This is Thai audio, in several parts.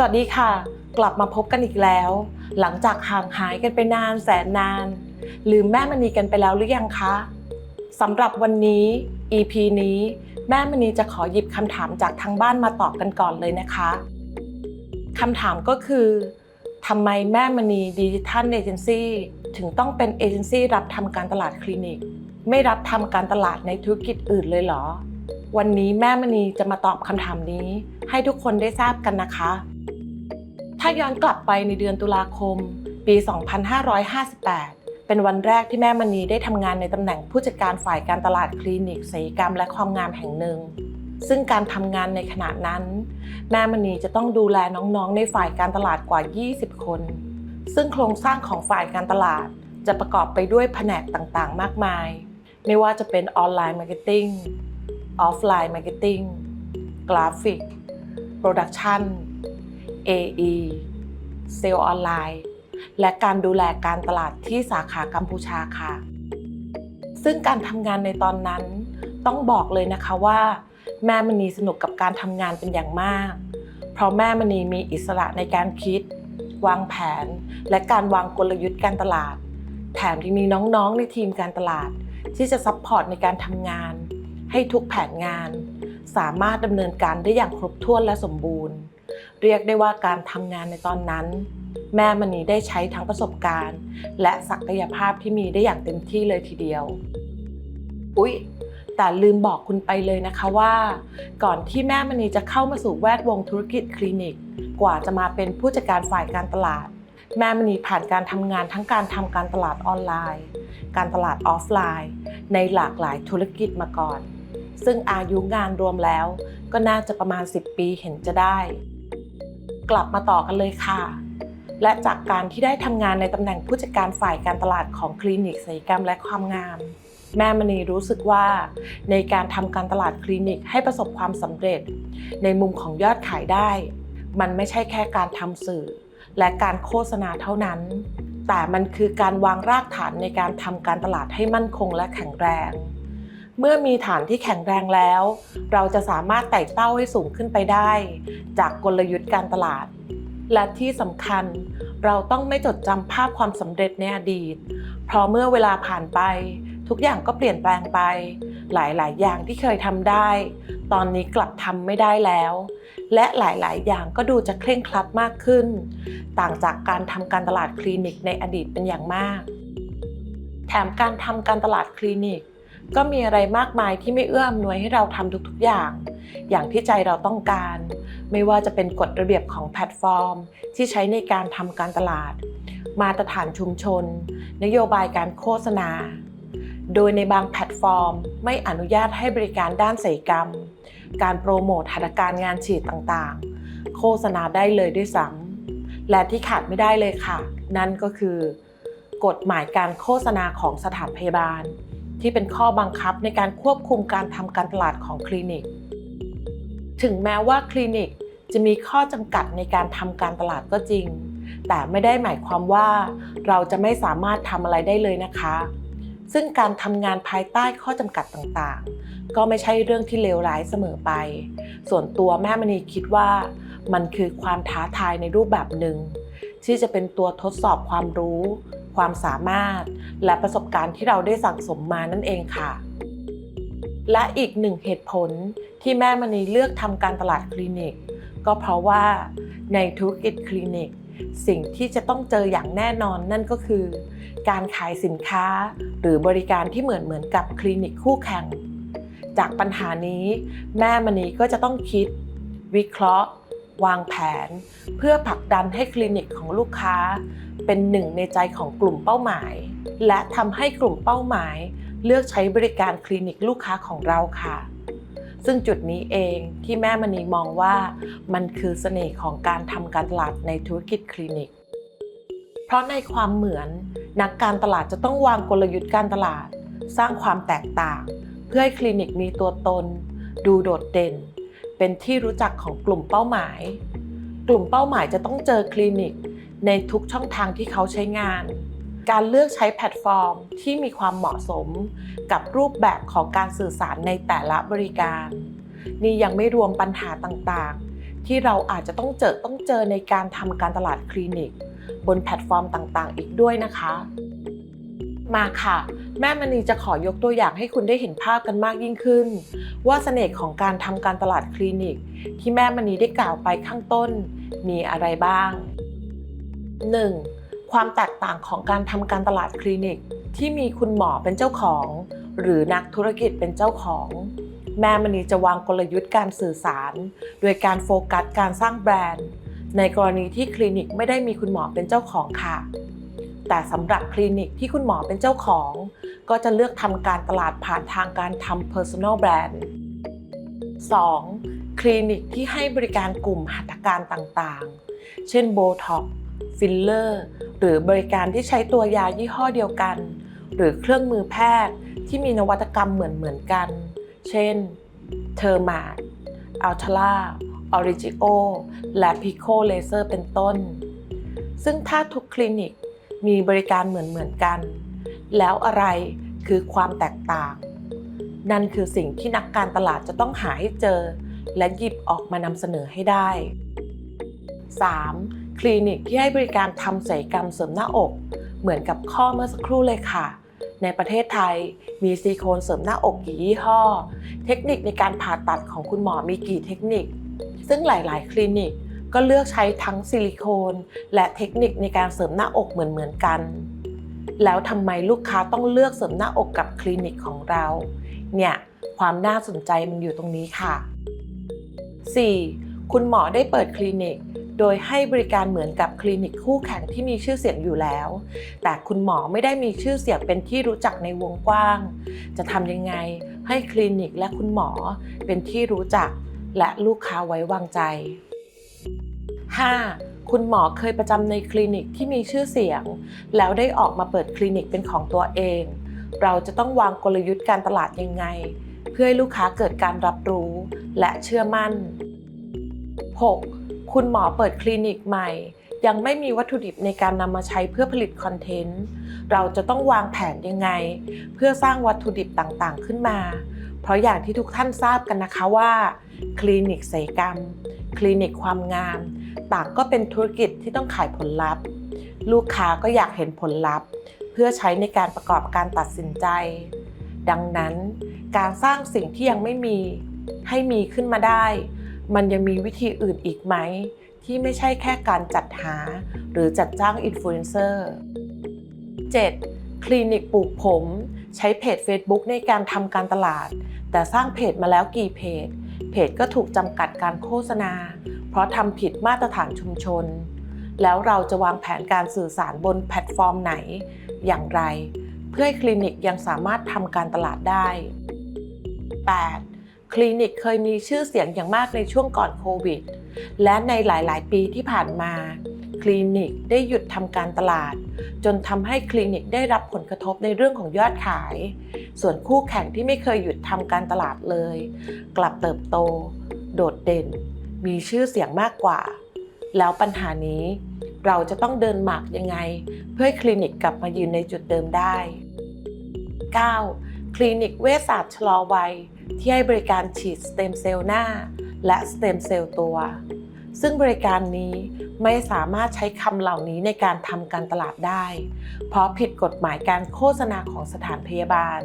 สวัสดีค่ะ กลับมาพบกันอีกแล้ว หลังจากห่างหายกันไปนานแสนนาน ลืมแม่มณีกันไปแล้วหรือยังคะสำหรับวันนี้ EP นี้ แม่มณีจะขอหยิบคำถามจากทางบ้านมาตอบกันก่อนเลยนะคะคำถามก็คือทำไมแม่มณีดิจิทัลเอเจนซี่ถึงต้องเป็นเอเจนซี่รับทำการตลาดคลินิก ไม่รับทำการตลาดในธุรกิจอื่นเลยเหรอ วันนี้แม่มณีจะมาตอบคำถามนี้ ให้ทุกคนได้ทราบกันนะคะ ถ้าย้อนกลับไปในเดือนตุลาคม ปี 2558 เป็นวันแรกที่แม่มณีได้ทำงานในตำแหน่งผู้จัดการฝ่ายการตลาดคลินิกศัลยกรรมและความงามแห่งหนึ่ง ซึ่งการทำงานในขณะนั้น แม่มณีจะต้องดูแลน้องๆ ในฝ่ายการตลาดกว่า 20 คน ซึ่งโครงสร้างของฝ่ายการตลาดจะประกอบไปด้วยแผนกต่างๆ มากมาย ไม่ว่าจะเป็นออนไลน์มาร์เก็ตติ้งออฟไลน์มาร์เก็ตติ้งกราฟิกโปรดักชัน AE เซลล์ออนไลน์ และการดูแลการตลาดที่สาขากัมพูชาค่ะ ซึ่งการทำงานในตอนนั้น ต้องบอกเลยนะคะว่า แม่มณีสนุกกับการทำงานเป็นอย่างมาก เพราะแม่มณีมีอิสระในการคิด วางแผน และการวางกลยุทธ์การตลาด แถมยังมีน้องๆในทีมการตลาด ที่จะซัพพอร์ตในการทำงาน ให้ทุกแผนงาน สามารถดำเนินการได้อย่างครบถ้วนและสมบูรณ์ เรียกได้ว่าการทำงานในตอนนั้น แม่มณีได้ใช้ทั้งประสบการณ์ และศักยภาพที่มีได้อย่างเต็มที่เลยทีเดียว อุ๊ย แต่ลืมบอกคุณไปเลยนะคะว่า ก่อนที่แม่มณีจะเข้ามาสู่แวดวงธุรกิจคลินิก กว่าจะมาเป็นผู้จัดการฝ่ายการตลาด แม่มณีผ่านการทำงานทั้งการทำการตลาดออนไลน์ การตลาดออฟไลน์ ในหลากหลายธุรกิจมาก่อน ซึ่งอายุงานรวมแล้วก็น่าจะประมาณ 10 ปีเห็นจะได้ กลับมาต่อกันเลยค่ะ และจากการที่ได้ทำงานในตำแหน่งผู้จัดการฝ่ายการตลาดของคลินิกศัลยกรรมและความงาม แม่มณีรู้สึกว่า ในการทำการตลาดคลินิกให้ประสบความสำเร็จ ในมุมของยอดขายได้ มันไม่ใช่แค่การทำสื่อ และการโฆษณาเท่านั้น แต่มันคือการวางรากฐานในการทำการตลาดให้มั่นคงและแข็งแรง เมื่อมีฐานที่แข็งแรงแล้ว เราจะสามารถไต่เต้าให้สูงขึ้นไปได้ จากกลยุทธ์การตลาด และที่สำคัญ เราต้องไม่จดจำภาพความสำเร็จในอดีต เพราะเมื่อเวลาผ่านไป ทุกอย่างก็เปลี่ยนแปลงไป หลาย ๆ อย่างที่เคยทำได้ ตอนนี้กลับทำไม่ได้แล้ว และหลาย ๆ อย่างก็ดูจะเคร่งครัดมากขึ้น ต่างจากการทำการตลาดคลินิกในอดีตเป็นอย่างมาก แถมการทำการตลาดคลินิก ก็มีอะไรมากมายที่ไม่เอื้ออำนวยให้เราทำทุกๆอย่าง อย่างที่ใจเราต้องการ ไม่ว่าจะเป็นกฎระเบียบของแพลตฟอร์ม ที่ใช้ในการทำการตลาด มาตรฐานชุมชน นโยบายการโฆษณา โดยในบางแพลตฟอร์ม ไม่อนุญาตให้บริการด้านศัลยกรรม การโปรโมทหัตถการงานฉีดต่างๆ โฆษณาได้เลยด้วยซ้ำและที่ขาดไม่ได้เลยค่ะ นั่นก็คือกฎหมายการโฆษณาของสถานพยาบาล ที่เป็นข้อบังคับในการควบคุมการทำการตลาดของคลินิก ถึงแม้ว่าคลินิกจะมีข้อจำกัดในการทำการตลาดก็จริง แต่ไม่ได้หมายความว่าเราจะไม่สามารถทำอะไรได้เลยนะคะ ซึ่งการทำงานภายใต้ข้อจำกัดต่างๆ ก็ไม่ใช่เรื่องที่เลวร้ายเสมอไป ส่วนตัวแม่มณีคิดว่า มันคือความท้าทายในรูปแบบหนึ่งที่จะเป็นตัวทดสอบความรู้ ความสามารถ และประสบการณ์ที่เราได้สั่งสมมานั่นเองค่ะ และอีกหนึ่งเหตุผลที่แม่มณีเลือกทำการตลาดคลินิก ก็เพราะว่าในธุรกิจคลินิก สิ่งที่จะต้องเจออย่างแน่นอนนั่นก็คือ การขายสินค้าหรือบริการที่เหมือนเหมือนกับคลินิกคู่แข่ง จากปัญหานี้ แม่มณีก็จะต้องคิด วิเคราะห์ วางแผน เพื่อผลักดันให้คลินิกของลูกค้า เป็นหนึ่งในใจของกลุ่มเป้าหมาย และทำให้กลุ่มเป้าหมาย เลือกใช้บริการคลินิกลูกค้าของเราค่ะ ซึ่งจุดนี้เองที่แม่มณีมองว่า มันคือเสน่ห์ของการทำการตลาดในธุรกิจคลินิก เพราะในความเหมือน นักการตลาดจะต้องวางกลยุทธ์การตลาด สร้างความแตกต่าง เพื่อให้คลินิกมีตัวตน ดูโดดเด่น เป็นที่รู้จักของกลุ่มเป้าหมาย กลุ่มเป้าหมายจะต้องเจอคลินิก ในทุกช่องทางที่เขาใช้งาน การเลือกใช้แพลตฟอร์มที่มีความเหมาะสม กับรูปแบบของการสื่อสารในแต่ละบริการ นี่ยังไม่รวมปัญหาต่างๆ ที่เราอาจจะต้องเจอต้องเจอในการทำการตลาดคลินิก บนแพลตฟอร์มต่างๆ อีกด้วยนะคะ มาค่ะ แม่มณีจะขอยกตัวอย่างให้คุณได้เห็นภาพกันมากยิ่งขึ้น ว่าเสน่ห์ของการทำการตลาดคลินิก ที่แม่มณีได้กล่าวไปข้างต้น มีอะไรบ้าง 1. ความแตกต่างของการทำการตลาดคลินิก ที่มีคุณหมอเป็นเจ้าของ หรือนักธุรกิจเป็นเจ้าของ แม่มณีจะวางกลยุทธ์การสื่อสาร โดยการโฟกัสการสร้างแบรนด์ ในกรณีที่คลินิกไม่ได้มีคุณหมอเป็นเจ้าของค่ะ แต่สำหรับคลินิกที่คุณหมอเป็นเจ้าของ ก็จะเลือกทำการตลาดผ่านทางการทำ personal brand 2. คลินิกที่ให้บริการกลุ่มหัตถการต่างๆ เช่นโบท็อกฟิลเลอร์ หรือบริการที่ใช้ตัวยายี่ห้อเดียวกัน หรือเครื่องมือแพทย์ที่มีนวัตกรรมเหมือนๆกัน เช่นเทอร์มาดอัลทราออริจิโอและพิโคเลเซอร์เป็นต้น ซึ่งถ้าทุกคลินิก มีบริการเหมือนๆกัน แล้วอะไรคือความแตกต่าง นั่นคือสิ่งที่นักการตลาดจะต้องหาให้เจอ และหยิบออกมานำเสนอให้ได้ 3. คลินิกที่ให้บริการทำศัลยกรรมเสริมหน้าอก เหมือนกับข้อเมื่อสักครู่เลยค่ะ ในประเทศไทยมีซิลิโคนเสริมหน้าอกกี่ยี่ห้อ เทคนิคในการผ่าตัดของคุณหมอมีกี่เทคนิค ซึ่งหลาย ๆ คลินิก ก็เลือกใช้ทั้งซิลิโคนและเทคนิคในการเสริมหน้าอกเหมือนๆกัน แล้วทำไมลูกค้าต้องเลือกเสริมหน้าอกกับคลินิกของเรา เนี่ยความน่าสนใจมันอยู่ตรงนี้ค่ะ 4. คุณหมอได้เปิดคลินิก โดยให้บริการเหมือนกับคลินิกคู่แข่งที่มีชื่อเสียงอยู่แล้ว แต่คุณหมอไม่ได้มีชื่อเสียงเป็นที่รู้จักในวงกว้าง จะทำยังไงให้คลินิกและคุณหมอเป็นที่รู้จักและลูกค้าไว้วางใจ 5. คุณหมอเคยประจำในคลินิกที่มีชื่อเสียง แล้วได้ออกมาเปิดคลินิกเป็นของตัวเอง เราจะต้องวางกลยุทธ์การตลาดยังไง เพื่อให้ลูกค้าเกิดการรับรู้และเชื่อมั่น 6. คุณหมอเปิดคลินิกใหม่ ยังไม่มีวัตถุดิบในการนำมาใช้เพื่อผลิตคอนเทนต์ เราจะต้องวางแผนยังไง เพื่อสร้างวัตถุดิบต่างๆ ขึ้นมา เพราะอย่างที่ทุกท่านทราบกันนะคะว่า คลินิกศัลยกรรม คลินิกความงาม ต่างก็เป็นธุรกิจที่ต้องขายผลลัพธ์ ลูกค้าก็อยากเห็นผลลัพธ์ เพื่อใช้ในการประกอบการตัดสินใจ ดังนั้น การสร้างสิ่งที่ยังไม่มีให้มีขึ้นมาได้ มันยังมีวิธีอื่นอีกไหม ที่ไม่ใช่แค่การจัดหา หรือจัดจ้างอินฟลูเอนเซอร์ 7. คลินิกปลูกผม ใช้เพจ Facebook ในการทำการตลาด แต่สร้างเพจมาแล้วกี่เพจ เพจก็ถูกจำกัดการโฆษณา ราะทำผิดมาตรฐานชุมชน แล้วเราจะวางแผนการสื่อสารบนแพลตฟอร์มไหน อย่างไร เพื่อให้คลินิกยังสามารถทำการตลาดได้ 8. คลินิกเคยมีชื่อเสียงอย่างมากในช่วงก่อนโควิด และในหลาย ๆ ปีที่ผ่านมา คลินิกได้หยุดทำการตลาด จนทำให้คลินิกได้รับผลกระทบในเรื่องของยอดขาย ส่วนคู่แข่งที่ไม่เคยหยุดทำการตลาดเลย กลับเติบโต โดดเด่น มีชื่อเสียงมากกว่า แล้วปัญหานี้เราจะต้องเดินหมากยังไง เพื่อให้คลินิกกลับมายืนในจุดเดิมได้ 9. คลินิกเวชศาสตร์ชะลอวัย ที่ให้บริการฉีดสเต็มเซลล์หน้า และสเต็มเซลล์ตัว ซึ่งบริการนี้ไม่สามารถใช้คำเหล่านี้ในการทำการตลาดได้ เพราะผิดกฎหมายการโฆษณาของสถานพยาบาล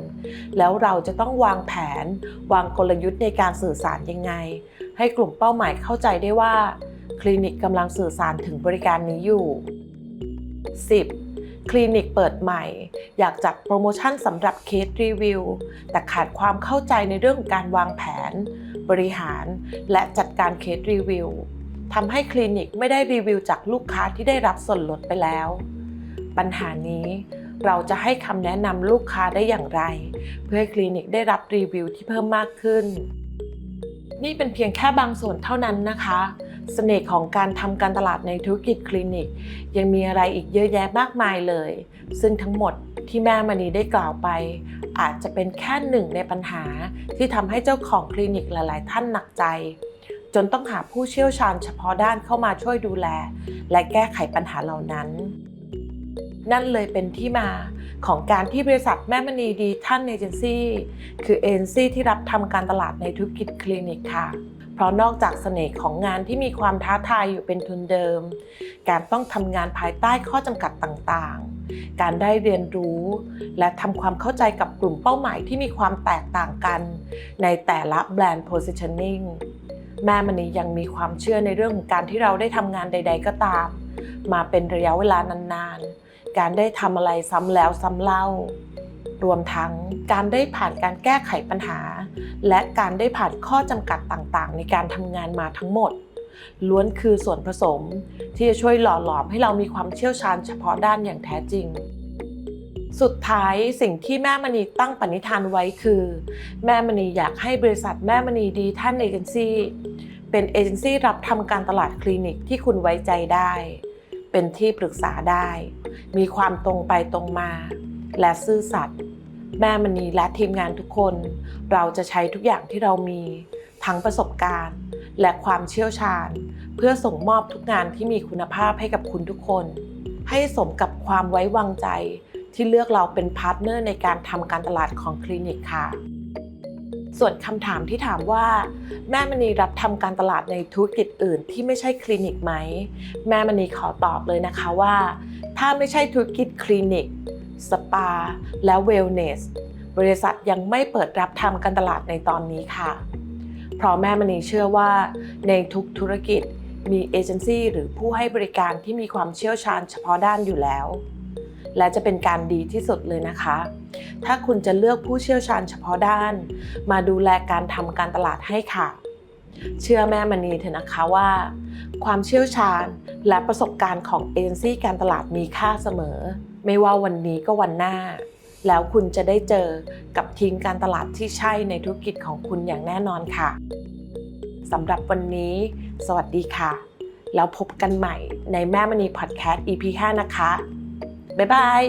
แล้วเราจะต้องวางแผน วางกลยุทธ์ในการสื่อสารยังไง ให้กลุ่มเป้าหมายเข้าใจได้ว่า คลินิกกำลังสื่อสารถึงบริการนี้อยู่ 10. คลินิกเปิดใหม่ อยากจัดโปรโมชั่นสำหรับเคสรีวิว แต่ขาดความเข้าใจในเรื่องของการวางแผน บริหาร และจัดการเคสรีวิวทำให้คลินิกไม่ได้รีวิวจากลูกค้าที่ได้รับส่วนลดไปแล้ว ปัญหานี้เราจะให้คำแนะนำลูกค้าได้อย่างไร เพื่อให้คลินิกได้รับรีวิวที่เพิ่มมากขึ้น นี่เป็นเพียงแค่บางส่วนเท่านั้นนะคะเสน่ห์ของการทำการตลาดในธุรกิจคลินิก ยังมีอะไรอีกเยอะแยะมากมายเลย ซึ่งทั้งหมดที่แม่มณีได้กล่าวไป อาจจะเป็นแค่หนึ่งในปัญหาที่ทำให้เจ้าของคลินิกหลาย ๆ ท่านหนักใจ จนต้องหาผู้เชี่ยวชาญเฉพาะด้านเข้ามาช่วยดูแล และแก้ไขปัญหาเหล่านั้น นั่นเลยเป็นที่มาของการที่บริษัทแม่มณีดีท่านเอเจนซี่คือเอเจนซี่ที่รับทำการตลาดในธุรกิจคลินิกค่ะ เพราะนอกจากเสน่ห์ของงานที่มีความท้าทายอยู่เป็นทุนเดิม การต้องทำงานภายใต้ข้อจำกัดต่างๆ การได้เรียนรู้ และทำความเข้าใจกับกลุ่มเป้าหมายที่มีความแตกต่างกัน ในแต่ละแบรนด์ positioning แม่มณียังมีความเชื่อในเรื่องของการที่เราได้ทำงานใด ๆ ก็ตาม มาเป็นระยะเวลานานๆ การได้ทำอะไรซ้ำแล้วซ้ำเล่า รวมทั้งการได้ผ่านการแก้ไขปัญหา และการได้ผ่านข้อจำกัดต่างๆ ในการทำงานมาทั้งหมด ล้วนคือส่วนผสม ที่จะช่วยหล่อหลอมให้เรามีความเชี่ยวชาญเฉพาะด้านอย่างแท้จริงสุดท้ายสิ่งที่แม่มณีตั้งปณิธานไว้คือ แม่มณีอยากให้บริษัทแม่มณีดีท่านเอเจนซี่เป็นเอเจนซี่รับทำการตลาดคลินิกที่คุณไว้ใจได้ เป็นที่ปรึกษาได้ มีความตรงไปตรงมา และซื่อสัตย์แม่มณีและทีมงานทุกคน เราจะใช้ทุกอย่างที่เรามี ทั้งประสบการณ์ และความเชี่ยวชาญ เพื่อส่งมอบทุกงานที่มีคุณภาพให้กับคุณทุกคน ให้สมกับความไว้วางใจที่เลือกเราเป็นพาร์ทเนอร์ในการทำการตลาดของคลินิกค่ะ ส่วนคำถามที่ถามว่า แม่มณีรับทำการตลาดในธุรกิจอื่นที่ไม่ใช่คลินิกไหม แม่มณีขอตอบเลยนะคะว่า ถ้าไม่ใช่ธุรกิจคลินิก สปา และเวลเนส บริษัทยังไม่เปิดรับทำการตลาดในตอนนี้ค่ะ เพราะแม่มณีเชื่อว่า ในทุกธุรกิจมีเอเจนซี่หรือผู้ให้บริการที่มีความเชี่ยวชาญเฉพาะด้านอยู่แล้ว และจะเป็นการดีที่สุดเลยนะคะ ถ้าคุณจะเลือกผู้เชี่ยวชาญเฉพาะด้าน มาดูแลการทำการตลาดให้ค่ะ เชื่อแม่มณีเถอะนะคะว่า ความเชี่ยวชาญและประสบการณ์ของเอเจนซี่การตลาดมีค่าเสมอ ไม่ว่าวันนี้ก็วันหน้า แล้วคุณจะได้เจอกับทีมการตลาดที่ใช่ในธุรกิจของคุณอย่างแน่นอนค่ะสำหรับวันนี้ สวัสดีค่ะ แล้วพบกันใหม่ในแม่มณีพอดแคสต์ EP 5 นะคะ บ๊ายบาย